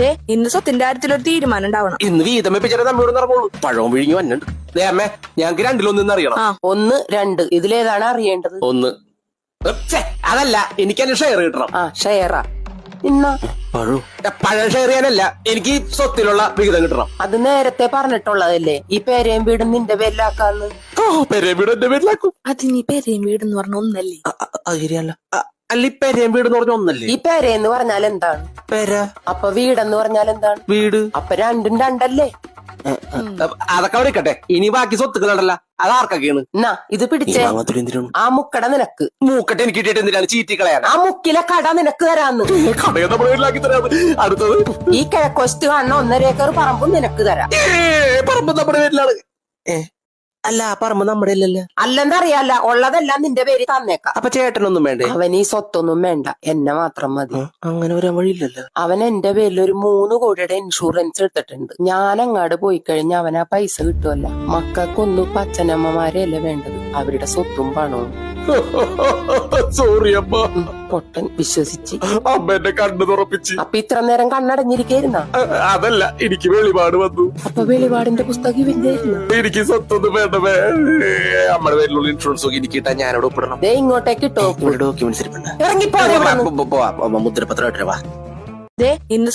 ദേ ഇന്ന് സ്വത്തിന്റെ കാര്യത്തിൽ ഒരു തീരുമാനം ഉണ്ടാവണം ഇന്ന് വീതം വെപ്പിച്ചാലേ നടക്കുള്ളൂ പഴവും വിഴിഞ്ഞു വന്നുണ്ട് ദേ അമ്മേ ഞങ്ങൾക്ക് രണ്ടിലൊന്നും അറിയണം. ആ. ഒന്ന് രണ്ട്. ഇതിലേതാണ് അറിയേണ്ടത്? ഒന്ന്. ഛെ, അതല്ല. എനിക്ക് അതിന് ഷെയർ കിട്ടണം. ആ ഷെയറാ ഇന്ന? പഴം പഴം ഷെയർ ചെയ്യാനല്ല. എനിക്ക് സ്വത്തിലുള്ള വിഹിതം കിട്ടണം. അത് നേരത്തെ പറഞ്ഞിട്ടുള്ളതല്ലേ? ഈ പേരേം വീടും നിന്റെ പേരിലാക്കാന്ന്. ഓ പെരേം വീട് എന്റെ വീട്ടിലാക്കും അതിനി പെരയും എന്ന് പറഞ്ഞ ഒന്നല്ലേ? അ- അ- അത് ശരിയല്ല. അ- അല്ല ഈ പെരേം വീട് എന്ന് പറഞ്ഞ ഒന്നല്ലേ? ഈ പേരേന്ന് പറഞ്ഞാൽ എന്താണ്? പെര? അപ്പൊ വീടെന്ന് പറഞ്ഞാൽ എന്താണ്? വീട്. അപ്പൊ രണ്ടും രണ്ടല്ലേ? അതൊക്കെ അവിടെ ഇരിക്കട്ടെ ഇനി ബാക്കി സ്വത്തുക്കളുണ്ടല്ല അത് ആർക്കൊക്കെയാണ്? എന്നാ ഇത് പിടിച്ചേ. ആ മുക്കട നിനക്ക്. മൂക്കട്ടെ എനിക്ക് കിട്ടിയിട്ട് എന്തിനാണ്? ചീറ്റി കളയാൻ ആ മുക്കിലെ കട നിനക്ക് തരാന്ന്. അടുത്തത്. ഈ കിഴക്കോസ്റ്റ് കാണുന്ന ഒന്നര ഏക്കർ പറമ്പും നിനക്ക് തരാം. പറമ്പ് നമ്മുടെ വീട്ടിലാണ്. അല്ല പറമ്പ് നമ്മുടെ അല്ലല്ലോ. അല്ലെന്നറിയാല്ല ഉള്ളതെല്ലാം നിന്റെ പേര് തന്നേക്കാം. അപ്പൊ ചേട്ടനൊന്നും വേണ്ടേ? അവൻ ഈ സ്വത്തൊന്നും വേണ്ട എന്നെ മാത്രം മതി. അങ്ങനെ വരാൻ വഴിയില്ലല്ലോ. അവൻ എന്റെ പേരിൽ ഒരു മൂന്ന് കോടിയുടെ ഇൻഷുറൻസ് എടുത്തിട്ടുണ്ട്. ഞാൻ അങ്ങാട് പോയി കഴിഞ്ഞാൽ അവൻ ആ പൈസ കിട്ടുമല്ല മക്കൾക്കൊന്നും ഇപ്പൊ അച്ഛനമ്മമാരെയല്ല വേണ്ടത്? അവരുടെ സ്വത്തും പണവും സോറി അമ്മ പൊട്ടൻ വിശ്വസിച്ച്. അമ്മ എന്നെ കണ്ണു തുറപ്പിച്ച്. അപ്പൊ ഇത്ര നേരം കണ്ണടഞ്ഞിരിക്കുന്ന അതല്ല എനിക്ക് വെളിപാട് വന്നു. അപ്പൊ വെളിപാടിന്റെ പുസ്തകം ഇവന്റെയായിരുന്നു എനിക്ക് സ്വത്തൊന്നും വേണ്ടവേ അമ്മയുടെ പേരിലുള്ള ഇൻഷുറൻസ് ഒക്കെ എനിക്ക് കിട്ടാൻ ഞാനോട് ഒപ്പിടണം. ദേ ഇങ്ങോട്ടേക്ക് ഇട്ടോ ഇവിടെ ഡോക്യുമെന്റ്സ് ഇരിപ്പുണ്ട്. ഇറങ്ങിപ്പോ മുദ്രപത്രം ഇട്ടേ വാ. ദേ ഇന്ന്